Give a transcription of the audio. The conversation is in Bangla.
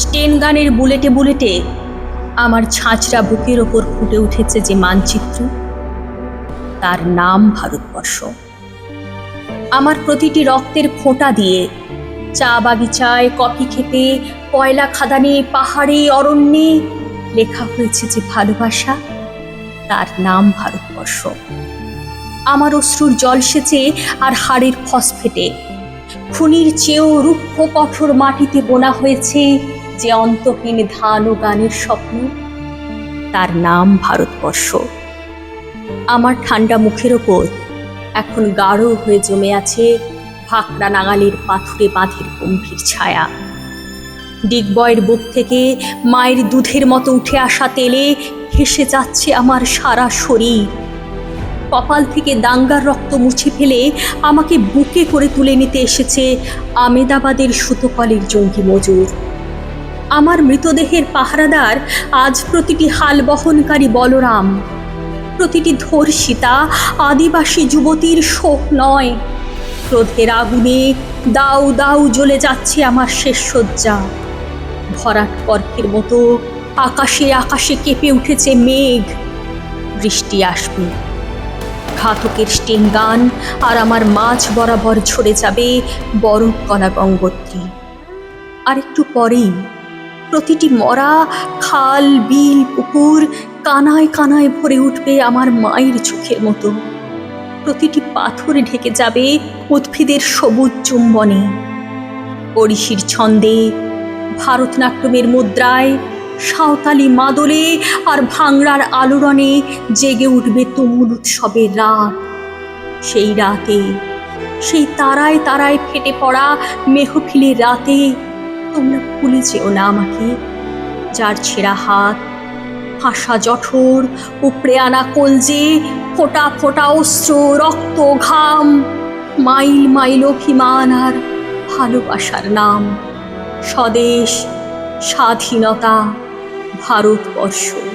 স্টেন গানের বুলেটে বুলেটে আমার ছাঁচরা বুকের ওপর ফুটে উঠেছে যে মানচিত্র। তার নাম ভারতবর্ষ। আমার প্রতিটি রক্তের ফোঁটা দিয়ে চা বাগিচায়, কফি খেতে, কয়লা খাদানে, পাহাড়ে, অরণ্যে লেখা হয়েছে যে ভালোবাসা, তার নাম ভারতবর্ষ। আমার অশ্রুর জল সেচে আর হাড়ের ফসফেটে, খুনির চেয়েও রুক্ষ কঠোর মাটিতে বোনা হয়েছে যে অন্তহীন ধান ও গানের স্বপ্ন, তার নাম ভারতবর্ষ। আমার ঠান্ডা মুখের ওপর এখন গাঢ় হয়ে জমে আছে ভাকড়া নাগালের পাথুরে বাঁধের গম্ভীর ছায়া। ডিগবয়ের বুক থেকে মায়ের দুধের মতো উঠে আসা তেলে হেসে যাচ্ছে আমার সারা শরীর। কপাল থেকে দাঙ্গার রক্ত মুছে ফেলে আমাকে বুকে করে তুলে নিতে এসেছে আমেদাবাদের সুতোকলের জঙ্গি মজুর। আমার মৃতদেহের পাহারাদার আজ প্রতিটি হাল বহনকারী বলরাম। প্রতিটি ধর্ষিতা আদিবাসী যুবতীর শোক নয়। ক্রোধের আগুনে দাউ দাউ জ্বলে যাচ্ছে আমার শেষ শয্যা। ভরাট পর্কের মতো আকাশে আকাশে কেঁপে উঠেছে মেঘ। বৃষ্টি আসবে। ঘাতকের স্টিং গান আর আমার মাঝ বরাবর ঝরে যাবে বরফ কলা গঙ্গোত্রী। আর একটু পরেই প্রতিটি মরা, খাল, বিল, পুকুর কানায় কানায় ভরে উঠবে আমার মায়ের চোখের মতো। প্রতিটি পাথরে ঢেকে যাবে উদ্ভিদের সবুজ চুম্বনে। ওড়িশির ছন্দে, ভারতনাট্যমের মুদ্রায়, সাঁওতালি মাদলে আর ভাংড়ার আলোড়নে জেগে উঠবে তুমুল উৎসবের রাত। সেই রাতে, সেই তারায় তারায় ফেটে পড়া মেহফিলের রাতে তোমরা ভুলে যেও না আমাকে। যার ছেঁড়া হাত ফাঁসা জঠর উপড়ে আনা কলজে ফোটা ফোটা অস্ত্র, রক্ত, ঘাম, মাইল মাইল অভিমান আর ভালোবাসার নাম। স্বদেশ, স্বাধীনতা, ভারতবর্ষ।